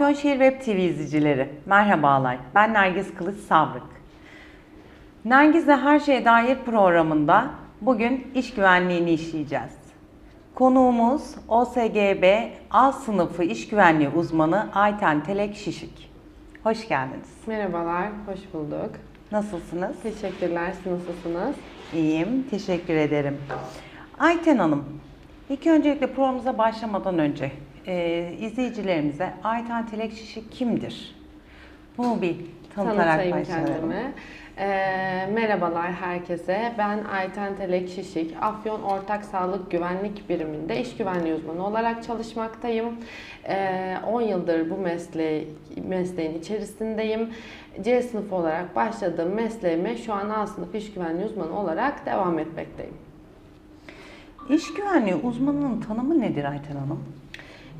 Afyonşehir Web TV izleyicileri, merhabalar. Ben Nergis Kılıç Savrık. Nergiz'le Her Şeye Dair programında bugün iş güvenliğini işleyeceğiz. Konuğumuz OSGB A sınıfı iş güvenliği uzmanı Ayten Telek Şişik. Hoş geldiniz. Merhabalar, hoş bulduk. Nasılsınız? Teşekkürler, siz nasılsınız? İyiyim, teşekkür ederim. Ayten Hanım, ilk öncelikle programımıza başlamadan önce e, izleyicilerimize Ayten Telek Şişik kimdir? Bunu bir tanıtarak başlayalım. Ee, merhabalar herkese. Ben Ayten Telek Şişik. Afyon Ortak Sağlık Güvenlik Biriminde iş güvenliği uzmanı olarak çalışmaktayım. Ee, 10 yıldır bu mesleği, mesleğin içerisindeyim. C sınıfı olarak başladığım mesleğime şu an A sınıf iş güvenliği uzmanı olarak devam etmekteyim. İş güvenliği uzmanının tanımı nedir Ayten Hanım?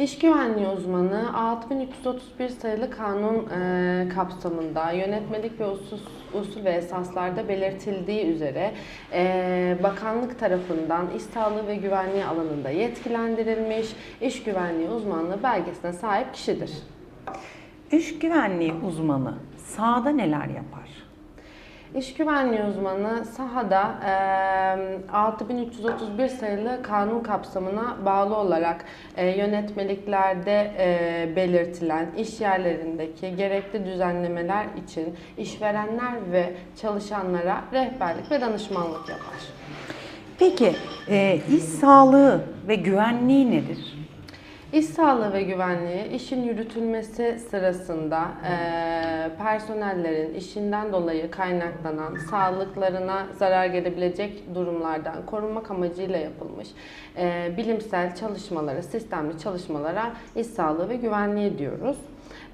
İş güvenliği uzmanı 6331 sayılı kanun e, kapsamında yönetmelik ve usul, usul ve esaslarda belirtildiği üzere e, bakanlık tarafından iş sağlığı ve güvenliği alanında yetkilendirilmiş iş güvenliği uzmanlığı belgesine sahip kişidir. İş güvenliği uzmanı sahada neler yapar? İş güvenliği uzmanı sahada e, 6331 sayılı kanun kapsamına bağlı olarak e, yönetmeliklerde e, belirtilen iş yerlerindeki gerekli düzenlemeler için işverenler ve çalışanlara rehberlik ve danışmanlık yapar. Peki e, iş sağlığı ve güvenliği nedir? İş sağlığı ve güvenliği işin yürütülmesi sırasında eee, personellerin işinden dolayı kaynaklanan sağlıklarına zarar gelebilecek durumlardan korunmak amacıyla yapılmış eee, bilimsel çalışmalara, sistemli çalışmalara iş sağlığı ve güvenliği diyoruz.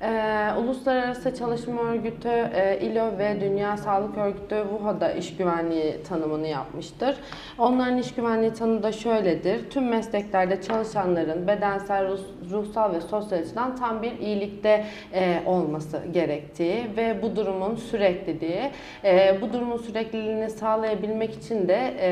Ee, Uluslararası Çalışma Örgütü, e, İLO ve Dünya Sağlık Örgütü WHO'da iş güvenliği tanımını yapmıştır. Onların iş güvenliği tanımı da şöyledir. Tüm mesleklerde çalışanların bedensel, ruh- ruhsal ve sosyal açıdan tam bir iyilikte e, olması gerektiği ve bu durumun sürekliliği, e, bu durumun sürekliliğini sağlayabilmek için de e,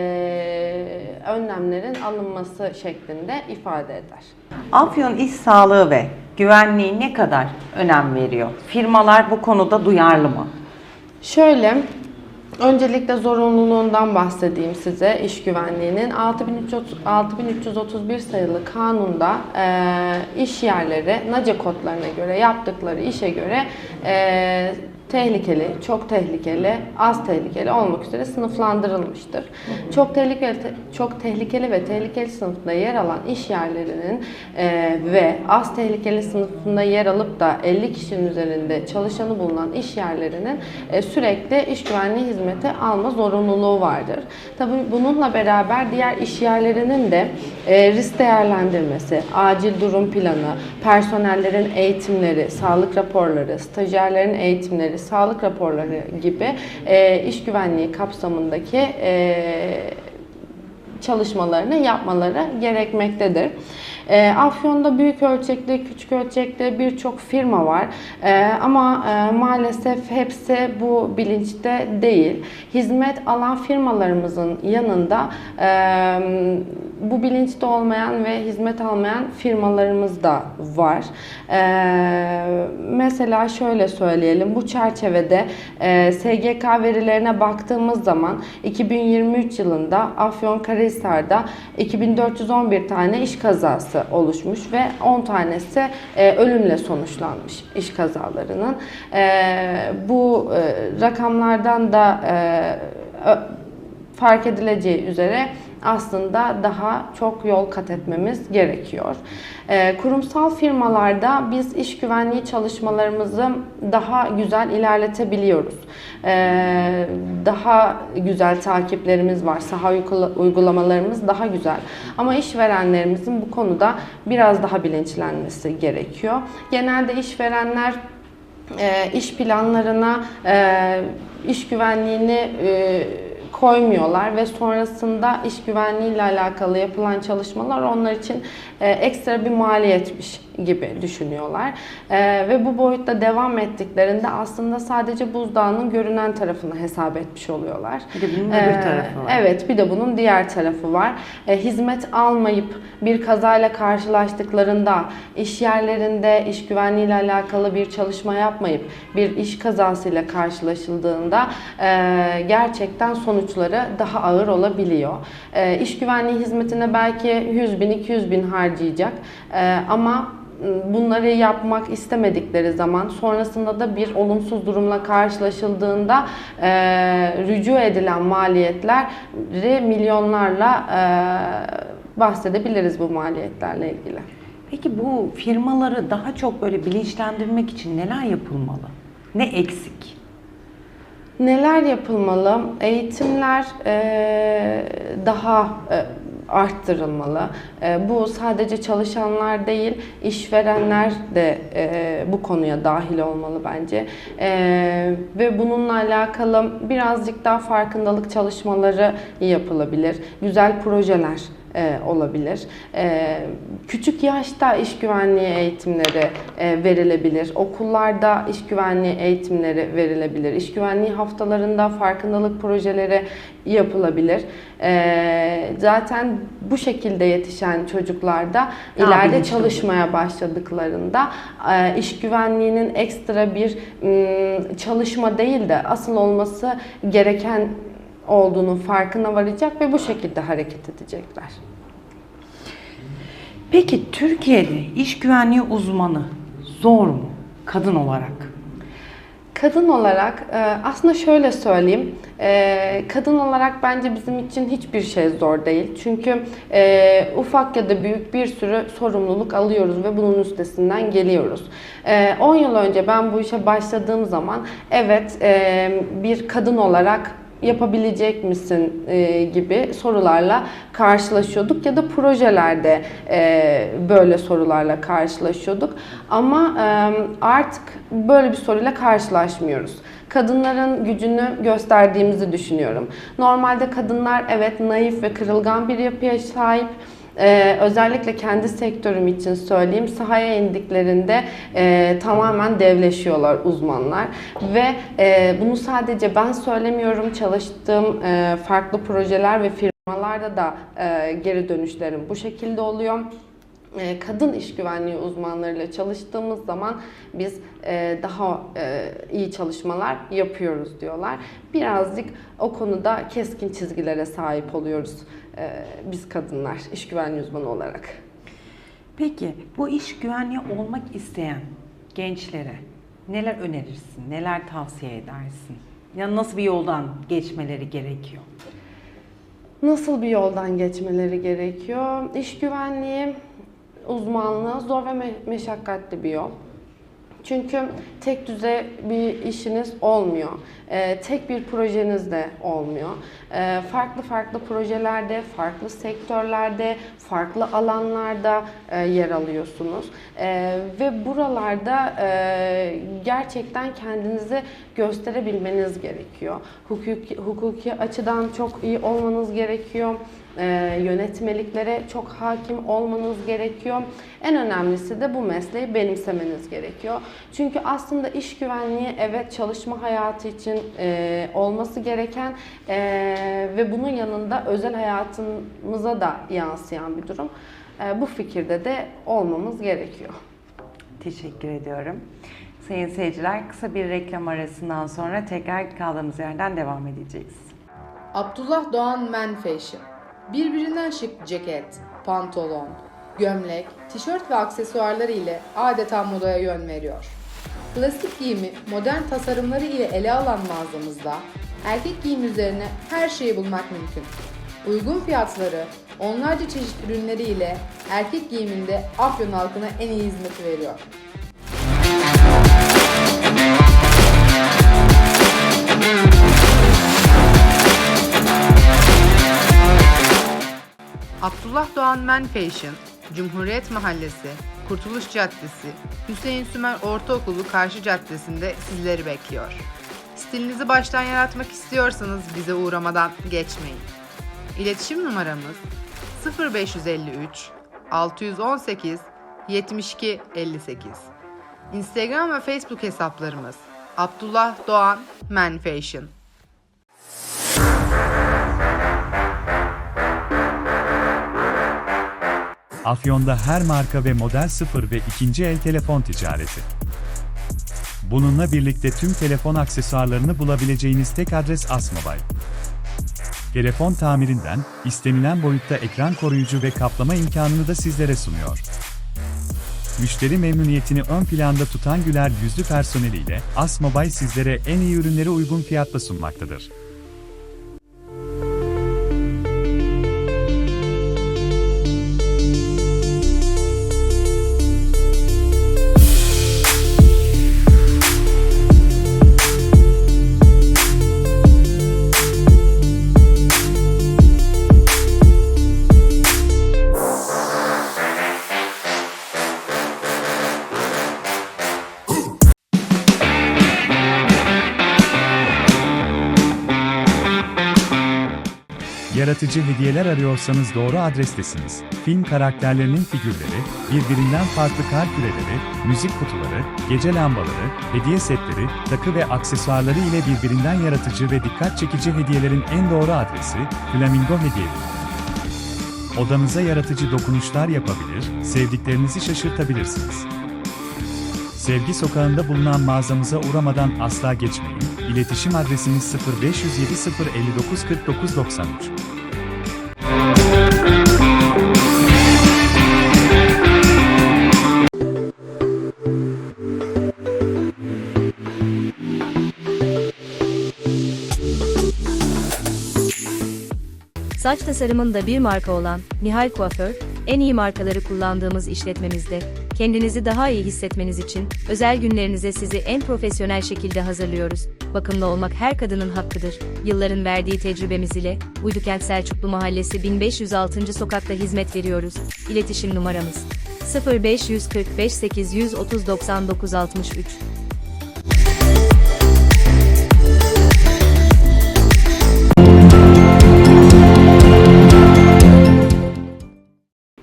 önlemlerin alınması şeklinde ifade eder. Afyon İş Sağlığı ve Güvenliği ne kadar önem veriyor? Firmalar bu konuda duyarlı mı? Şöyle, öncelikle zorunluluğundan bahsedeyim size iş güvenliğinin. 6330 6331 sayılı kanunda e, iş yerleri NACE kodlarına göre yaptıkları işe göre e, tehlikeli, çok tehlikeli, az tehlikeli olmak üzere sınıflandırılmıştır. Çok tehlikeli, çok tehlikeli ve tehlikeli sınıfında yer alan iş yerlerinin e, ve az tehlikeli sınıfında yer alıp da 50 kişinin üzerinde çalışanı bulunan iş yerlerinin e, sürekli iş güvenliği hizmeti alma zorunluluğu vardır. Tabii bununla beraber diğer iş yerlerinin de e, risk değerlendirmesi, acil durum planı, personellerin eğitimleri, sağlık raporları, stajyerlerin eğitimleri, sağlık raporları gibi e, iş güvenliği kapsamındaki e, çalışmalarını yapmaları gerekmektedir. E, Afyon'da büyük ölçekli, küçük ölçekli birçok firma var E, ama e, maalesef hepsi bu bilinçte değil. Hizmet alan firmalarımızın yanında e, bu bilinçte olmayan ve hizmet almayan firmalarımız da var. E, mesela şöyle söyleyelim, bu çerçevede e, SGK verilerine baktığımız zaman 2023 yılında Afyonkarahisar'da 2411 tane iş kazası oluşmuş ve 10 tanesi e, ölümle sonuçlanmış iş kazalarının. E, bu e, rakamlardan da e, fark edileceği üzere aslında daha çok yol kat etmemiz gerekiyor. Ee, kurumsal firmalarda biz iş güvenliği çalışmalarımızı daha güzel ilerletebiliyoruz. Ee, daha güzel takiplerimiz var, saha uygula- uygulamalarımız daha güzel. Ama işverenlerimizin bu konuda biraz daha bilinçlenmesi gerekiyor. Genelde işverenler e, iş planlarına e, iş güvenliğini e, koymuyorlar ve sonrasında iş güvenliği ile alakalı yapılan çalışmalar onlar için ekstra bir maliyetmiş gibi düşünüyorlar. Ee, ve bu boyutta devam ettiklerinde aslında sadece buzdağının görünen tarafını hesap etmiş oluyorlar. Bir de bunun öbür Ee, tarafı var. Evet, bir de bunun diğer tarafı var. Hizmet almayıp bir kazayla karşılaştıklarında, iş yerlerinde iş güvenliği ile alakalı bir çalışma yapmayıp bir iş kazasıyla karşılaşıldığında e, gerçekten sonuçları daha ağır olabiliyor. E, iş güvenliği hizmetine belki 100 bin, 200 bin harcayacak E, ama bunları yapmak istemedikleri zaman sonrasında da bir olumsuz durumla karşılaşıldığında e, rücu edilen maliyetleri milyonlarla e, bahsedebiliriz bu maliyetlerle ilgili. Peki bu firmaları daha çok böyle bilinçlendirmek için neler yapılmalı? Ne eksik? Neler yapılmalı? Eğitimler e, daha e, arttırılmalı. E, bu sadece çalışanlar değil, işverenler de e, bu konuya dahil olmalı bence. E, ve bununla alakalı birazcık daha farkındalık çalışmaları yapılabilir. Güzel projeler e, olabilir. E, küçük yaşta iş güvenliği eğitimleri e, verilebilir. Okullarda iş güvenliği eğitimleri verilebilir. İş güvenliği haftalarında farkındalık projeleri yapılabilir. E, zaten bu şekilde yetişen çocuklarda Daha ileride çalışmaya başladıklarında e, iş güvenliğinin ekstra bir m, çalışma değil de asıl olması gereken olduğunun farkına varacak ve bu şekilde hareket edecekler. Peki Türkiye'de iş güvenliği uzmanı zor mu kadın olarak? Kadın olarak e, aslında şöyle söyleyeyim. e, Kadın olarak bence bizim için hiçbir şey zor değil. Çünkü e, ufak ya da büyük bir sürü sorumluluk alıyoruz ve bunun üstesinden geliyoruz. E, 10 yıl önce ben bu işe başladığım zaman evet bir kadın olarak yapabilecek misin e, gibi sorularla karşılaşıyorduk ya da projelerde e, böyle sorularla karşılaşıyorduk. Ama e, artık böyle bir soruyla karşılaşmıyoruz. Kadınların gücünü gösterdiğimizi düşünüyorum. Normalde kadınlar evet naif ve kırılgan bir yapıya sahip. Ee, özellikle kendi sektörüm için söyleyeyim sahaya indiklerinde e, tamamen devleşiyorlar uzmanlar ve e, bunu sadece ben söylemiyorum çalıştığım e, farklı projeler ve firmalarda da e, geri dönüşlerim bu şekilde oluyor. E, Kadın iş güvenliği uzmanlarıyla çalıştığımız zaman biz e, daha e, iyi çalışmalar yapıyoruz diyorlar. Birazcık o konuda keskin çizgilere sahip oluyoruz e, biz kadınlar iş güvenliği uzmanı olarak. Peki bu iş güvenliği olmak isteyen gençlere neler önerirsin? Neler tavsiye edersin? Ya nasıl bir yoldan geçmeleri gerekiyor? Nasıl bir yoldan geçmeleri gerekiyor? İş güvenliği uzmanlığı zor ve me- meşakkatli bir yol. Çünkü tek düze bir işiniz olmuyor. Ee, tek bir projeniz de olmuyor. Ee, farklı farklı projelerde, farklı sektörlerde, farklı alanlarda e, yer alıyorsunuz. Ee, ve buralarda e, gerçekten kendinizi gösterebilmeniz gerekiyor. Hukuki, hukuki açıdan çok iyi olmanız gerekiyor. Ee, yönetmeliklere çok hakim olmanız gerekiyor. En önemlisi de bu mesleği benimsemeniz gerekiyor. Çünkü aslında iş güvenliği evet çalışma hayatı için e, olması gereken e, ve bunun yanında özel hayatımıza da yansıyan bir durum. E, bu fikirde de olmamız gerekiyor. Teşekkür ediyorum. Sayın seyirciler kısa bir reklam arasından sonra tekrar kaldığımız yerden devam edeceğiz. Abdullah Doğan Men Fashion. Birbirinden şık ceket, pantolon, gömlek, tişört ve aksesuarları ile adeta modaya yön veriyor. Klasik giyimi modern tasarımları ile ele alan mağazamızda erkek giyim üzerine her şeyi bulmak mümkün. Uygun fiyatları, onlarca çeşit ürünleri ile erkek giyiminde Afyon halkına en iyi hizmeti veriyor. Abdullah Doğan Men Fashion, Cumhuriyet Mahallesi, Kurtuluş Caddesi, Hüseyin Sümer Ortaokulu Karşı Caddesi'nde sizleri bekliyor. Stilinizi baştan yaratmak istiyorsanız bize uğramadan geçmeyin. İletişim numaramız 0553 618 72 58. Instagram ve Facebook hesaplarımız Abdullah Doğan Man Fashion. Afyon'da her marka ve model sıfır ve ikinci el telefon ticareti. Bununla birlikte tüm telefon aksesuarlarını bulabileceğiniz tek adres Asmobile. Telefon tamirinden, istenilen boyutta ekran koruyucu ve kaplama imkanını da sizlere sunuyor. Müşteri memnuniyetini ön planda tutan güler yüzlü personeliyle Asmobile sizlere en iyi ürünleri uygun fiyatla sunmaktadır. Yaratıcı hediyeler arıyorsanız doğru adrestesiniz. Film karakterlerinin figürleri, birbirinden farklı kar küreleri, müzik kutuları, gece lambaları, hediye setleri, takı ve aksesuarları ile birbirinden yaratıcı ve dikkat çekici hediyelerin en doğru adresi Flamingo Hediyeleri. Odanıza yaratıcı dokunuşlar yapabilir, sevdiklerinizi şaşırtabilirsiniz. Sevgi Sokağı'nda bulunan mağazamıza uğramadan asla geçmeyin. İletişim adresimiz 0507 059 49 Saç tasarımında bir marka olan Nihal Kuaför, en iyi markaları kullandığımız işletmemizde, kendinizi daha iyi hissetmeniz için özel günlerinize sizi en profesyonel şekilde hazırlıyoruz. Bakımlı olmak her kadının hakkıdır. Yılların verdiği tecrübemiz ile Uydukent Selçuklu Mahallesi 1506. sokakta hizmet veriyoruz. İletişim numaramız 0545 830 99 63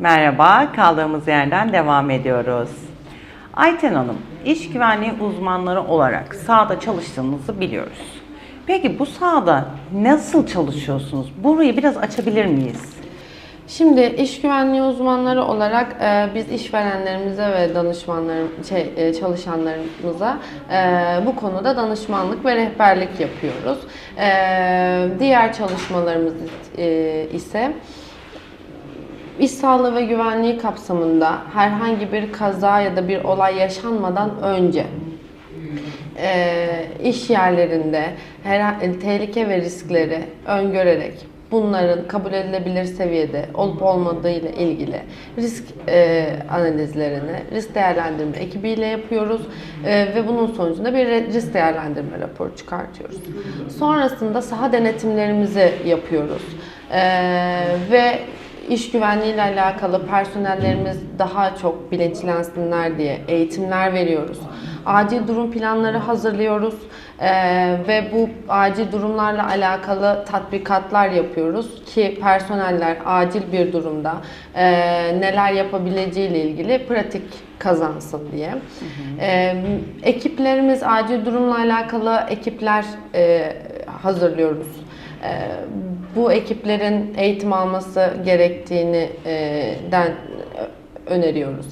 Merhaba, kaldığımız yerden devam ediyoruz. Ayten Hanım, iş güvenliği uzmanları olarak sahada çalıştığınızı biliyoruz. Peki bu sahada nasıl çalışıyorsunuz? Burayı biraz açabilir miyiz? Şimdi iş güvenliği uzmanları olarak e, biz işverenlerimize ve danışmanlarım şey e, çalışanlarımıza e, bu konuda danışmanlık ve rehberlik yapıyoruz. E, diğer çalışmalarımız e, ise İş sağlığı ve güvenliği kapsamında herhangi bir kaza ya da bir olay yaşanmadan önce e, iş yerlerinde her tehlike ve riskleri öngörerek bunların kabul edilebilir seviyede olup olmadığı ile ilgili risk e, analizlerini risk değerlendirme ekibiyle yapıyoruz E, ve bunun sonucunda bir risk değerlendirme raporu çıkartıyoruz. Sonrasında saha denetimlerimizi yapıyoruz E, ve İş güvenliği ile alakalı personellerimiz daha çok bilinçlensinler diye eğitimler veriyoruz. Acil durum planları hazırlıyoruz Ee, ve bu acil durumlarla alakalı tatbikatlar yapıyoruz ki personeller acil bir durumda e, neler yapabileceği ile ilgili pratik kazansın diye. Ee, ekiplerimiz acil durumla alakalı ekipler e, hazırlıyoruz. Ee, bu ekiplerin eğitim alması gerektiğini e, den öneriyoruz.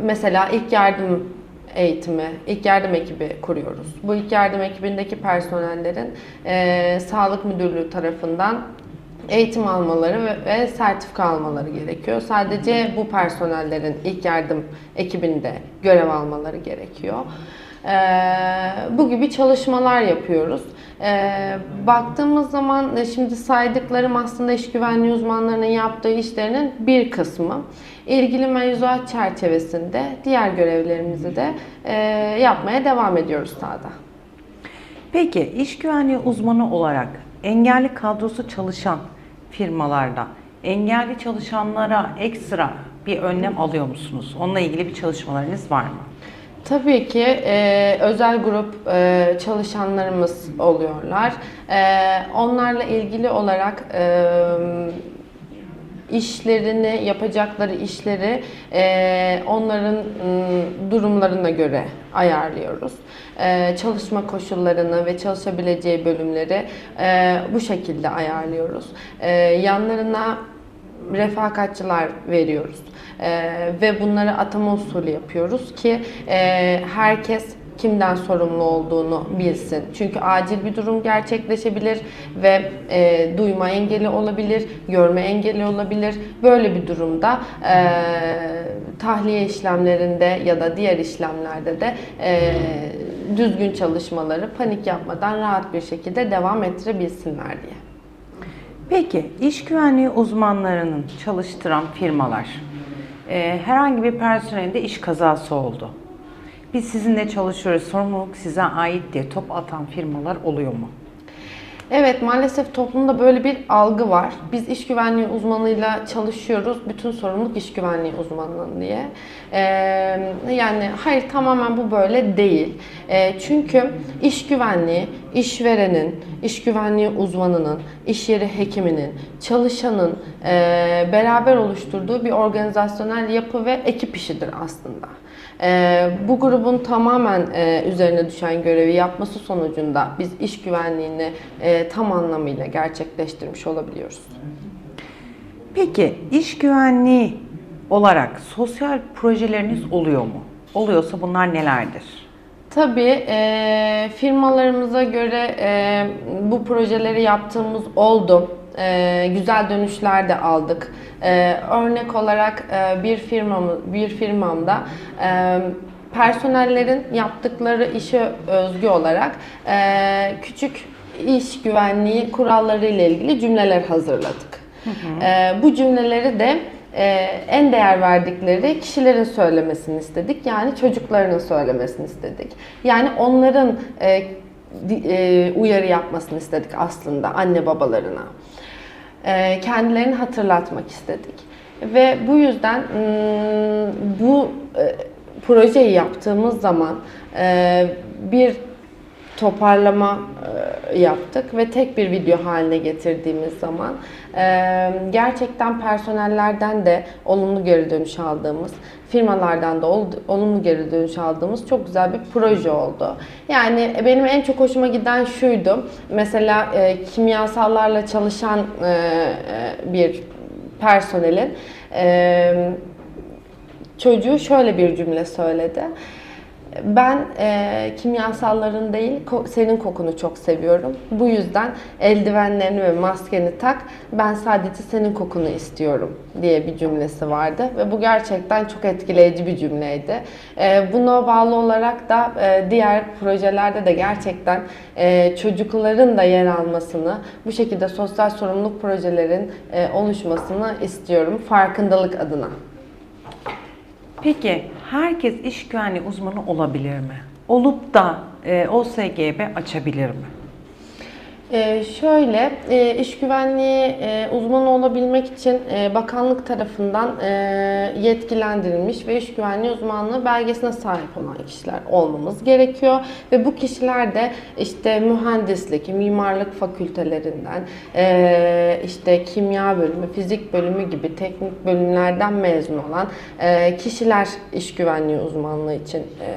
Mesela ilk yardım eğitimi, ilk yardım ekibi kuruyoruz. Bu ilk yardım ekibindeki personellerin e, sağlık müdürlüğü tarafından eğitim almaları ve, ve sertifika almaları gerekiyor. Sadece bu personellerin ilk yardım ekibinde görev almaları gerekiyor. Ee, bu gibi çalışmalar yapıyoruz. Ee, baktığımız zaman e, şimdi saydıklarım aslında iş güvenliği uzmanlarının yaptığı işlerinin bir kısmı. İlgili mevzuat çerçevesinde diğer görevlerimizi de e, yapmaya devam ediyoruz sahada. Peki iş güvenliği uzmanı olarak engelli kadrosu çalışan firmalarda engelli çalışanlara ekstra bir önlem alıyor musunuz? Onunla ilgili bir çalışmalarınız var mı? Tabii ki e, özel grup e, çalışanlarımız oluyorlar. E, onlarla ilgili olarak e, işlerini, yapacakları işleri e, onların m, durumlarına göre ayarlıyoruz. E, çalışma koşullarını ve çalışabileceği bölümleri e, bu şekilde ayarlıyoruz. E, yanlarına refakatçiler veriyoruz. Ee, ve bunları atama usulü yapıyoruz ki e, herkes kimden sorumlu olduğunu bilsin. Çünkü acil bir durum gerçekleşebilir ve e, duyma engeli olabilir, görme engeli olabilir. Böyle bir durumda e, tahliye işlemlerinde ya da diğer işlemlerde de e, düzgün çalışmaları panik yapmadan rahat bir şekilde devam ettirebilsinler diye. Peki iş güvenliği uzmanlarının çalıştıran firmalar e, herhangi bir personelinde iş kazası oldu. Biz sizinle çalışıyoruz, sorumluluk size ait diye top atan firmalar oluyor mu? Evet maalesef toplumda böyle bir algı var. Biz iş güvenliği uzmanıyla çalışıyoruz. Bütün sorumluluk iş güvenliği uzmanının diye. Ee, yani hayır tamamen bu böyle değil. Ee, çünkü iş güvenliği işverenin, iş güvenliği uzmanının, iş yeri hekiminin, çalışanın e, beraber oluşturduğu bir organizasyonel yapı ve ekip işidir aslında. Ee, bu grubun tamamen e, üzerine düşen görevi yapması sonucunda biz iş güvenliğini e, tam anlamıyla gerçekleştirmiş olabiliyoruz. Peki iş güvenliği olarak sosyal projeleriniz oluyor mu? Oluyorsa bunlar nelerdir? Tabii e, firmalarımıza göre e, bu projeleri yaptığımız oldu. E, güzel dönüşler de aldık. E, örnek olarak e, bir firmamı bir firmamda e, personellerin yaptıkları işe özgü olarak e, küçük iş güvenliği kuralları ile ilgili cümleler hazırladık. E, bu cümleleri de e, en değer verdikleri kişilerin söylemesini istedik. Yani çocuklarının söylemesini istedik. Yani onların e, e, uyarı yapmasını istedik aslında anne babalarına. E, kendilerini hatırlatmak istedik. Ve bu yüzden mm, bu e, projeyi yaptığımız zaman e, bir toparlama e, yaptık ve tek bir video haline getirdiğimiz zaman e, gerçekten personellerden de olumlu geri dönüş aldığımız, firmalardan da ol- olumlu geri dönüş aldığımız çok güzel bir proje oldu. Yani benim en çok hoşuma giden şuydu. Mesela e, kimyasallarla çalışan e, e, bir personelin e, çocuğu şöyle bir cümle söyledi. Ben e, kimyasalların değil, ko- senin kokunu çok seviyorum. Bu yüzden eldivenlerini ve maskeni tak, ben sadece senin kokunu istiyorum diye bir cümlesi vardı. Ve bu gerçekten çok etkileyici bir cümleydi. E, buna bağlı olarak da e, diğer projelerde de gerçekten e, çocukların da yer almasını, bu şekilde sosyal sorumluluk projelerin e, oluşmasını istiyorum farkındalık adına. Peki herkes iş güvenliği uzmanı olabilir mi? Olup da e, OSGB açabilir mi? Ee, şöyle, e, iş güvenliği e, uzmanı olabilmek için e, bakanlık tarafından e, yetkilendirilmiş ve iş güvenliği uzmanlığı belgesine sahip olan kişiler olmamız gerekiyor. Ve bu kişiler de işte mühendislik, mimarlık fakültelerinden, e, işte kimya bölümü, fizik bölümü gibi teknik bölümlerden mezun olan e, kişiler iş güvenliği uzmanlığı için e,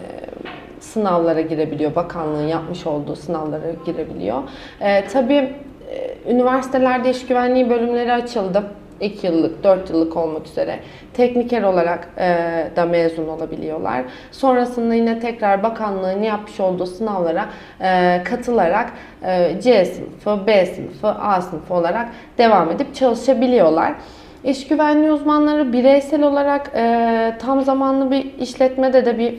sınavlara girebiliyor. Bakanlığın yapmış olduğu sınavlara girebiliyor. Ee, tabii e, üniversitelerde iş güvenliği bölümleri açıldı. 2 yıllık, 4 yıllık olmak üzere tekniker olarak e, da mezun olabiliyorlar. Sonrasında yine tekrar bakanlığın yapmış olduğu sınavlara e, katılarak e, C sınıfı, B sınıfı, A sınıfı olarak devam edip çalışabiliyorlar. İş güvenliği uzmanları bireysel olarak e, tam zamanlı bir işletmede de bir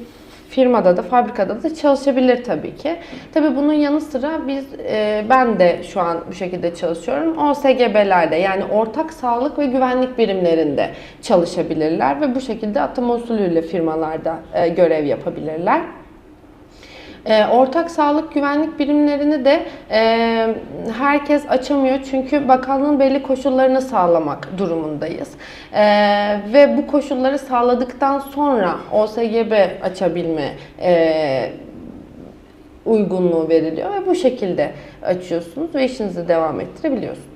firmada da fabrikada da çalışabilir tabii ki. Tabii bunun yanı sıra biz e, ben de şu an bu şekilde çalışıyorum. OSGB'lerde yani ortak sağlık ve güvenlik birimlerinde çalışabilirler ve bu şekilde atama usulüyle firmalarda e, görev yapabilirler. E, ortak sağlık güvenlik birimlerini de e, herkes açamıyor çünkü bakanlığın belli koşullarını sağlamak durumundayız. E, ve bu koşulları sağladıktan sonra OSGB açabilme e, uygunluğu veriliyor ve bu şekilde açıyorsunuz ve işinizi devam ettirebiliyorsunuz.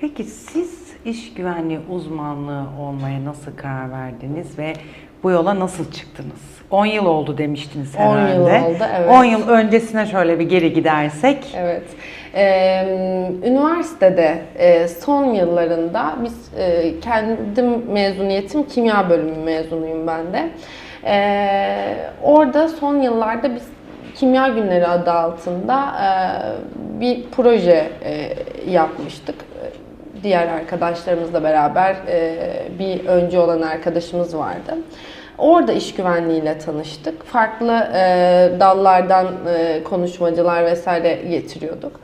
Peki siz iş güvenliği uzmanlığı olmaya nasıl karar verdiniz ve bu yola nasıl çıktınız? 10 yıl oldu demiştiniz 10 yıl herhalde. oldu, evet. 10 yıl öncesine şöyle bir geri gidersek. Evet. Ee, üniversitede e, son yıllarında biz e, kendim mezuniyetim kimya bölümü mezunuyum ben de. Ee, orada son yıllarda biz Kimya Günleri adı altında e, bir proje e, yapmıştık. Diğer arkadaşlarımızla beraber e, bir önce olan arkadaşımız vardı. Orada iş güvenliğiyle tanıştık. Farklı e, dallardan e, konuşmacılar vesaire getiriyorduk.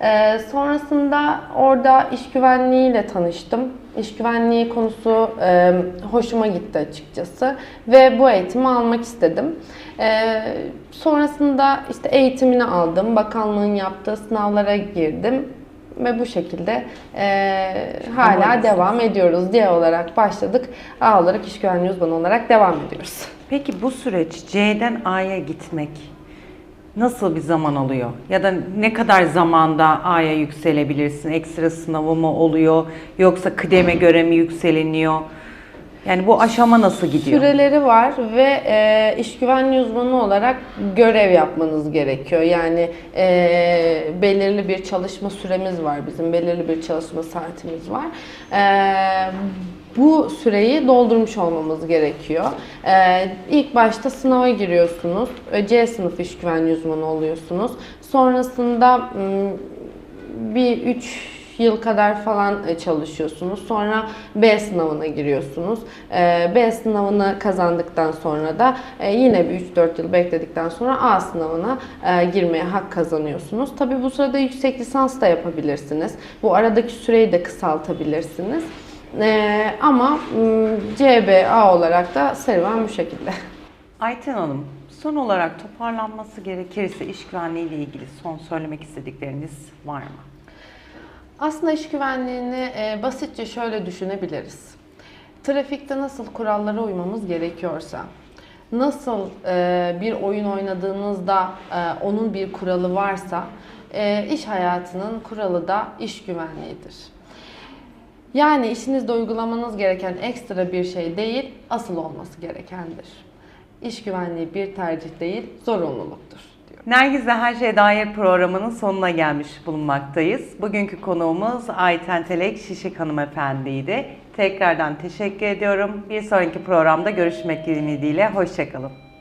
E, sonrasında orada iş güvenliğiyle tanıştım. İş güvenliği konusu e, hoşuma gitti açıkçası ve bu eğitimi almak istedim. E, sonrasında işte eğitimini aldım. Bakanlığın yaptığı sınavlara girdim ve bu şekilde e, hala Umarız. devam ediyoruz diye olarak başladık. A olarak iş güvenliği uzmanı olarak devam ediyoruz. Peki bu süreç C'den A'ya gitmek nasıl bir zaman alıyor? Ya da ne kadar zamanda A'ya yükselebilirsin? Ekstra sınavı mı oluyor? Yoksa kıdeme göre mi yükseliniyor? Yani bu aşama nasıl gidiyor? Süreleri var ve e, iş güvenliği uzmanı olarak görev yapmanız gerekiyor. Yani e, belirli bir çalışma süremiz var bizim, belirli bir çalışma saatimiz var. E, bu süreyi doldurmuş olmamız gerekiyor. E, ilk başta sınava giriyorsunuz, C sınıf iş güvenliği uzmanı oluyorsunuz. Sonrasında bir 3 yıl kadar falan e, çalışıyorsunuz. Sonra B sınavına giriyorsunuz. E, B sınavını kazandıktan sonra da e, yine bir 3-4 yıl bekledikten sonra A sınavına girmeye hak kazanıyorsunuz. Tabi bu sırada yüksek lisans da yapabilirsiniz. Bu aradaki süreyi de kısaltabilirsiniz. Ama CBA olarak da serüven bu şekilde. Ayten Hanım, son olarak toparlanması gerekirse iş güvenliği ile ilgili son söylemek istedikleriniz var mı? Aslında iş güvenliğini e, basitçe şöyle düşünebiliriz. Trafikte nasıl kurallara uymamız gerekiyorsa, nasıl e, bir oyun oynadığınızda e, onun bir kuralı varsa, e, iş hayatının kuralı da iş güvenliğidir. Yani işinizde uygulamanız gereken ekstra bir şey değil, asıl olması gerekendir. İş güvenliği bir tercih değil, zorunluluktur. Nergiz'le Her Şeye Dair programının sonuna gelmiş bulunmaktayız. Bugünkü konuğumuz Ayten Telek Şişik hanımefendiydi. Tekrardan teşekkür ediyorum. Bir sonraki programda görüşmek ümidiyle. Hoşçakalın.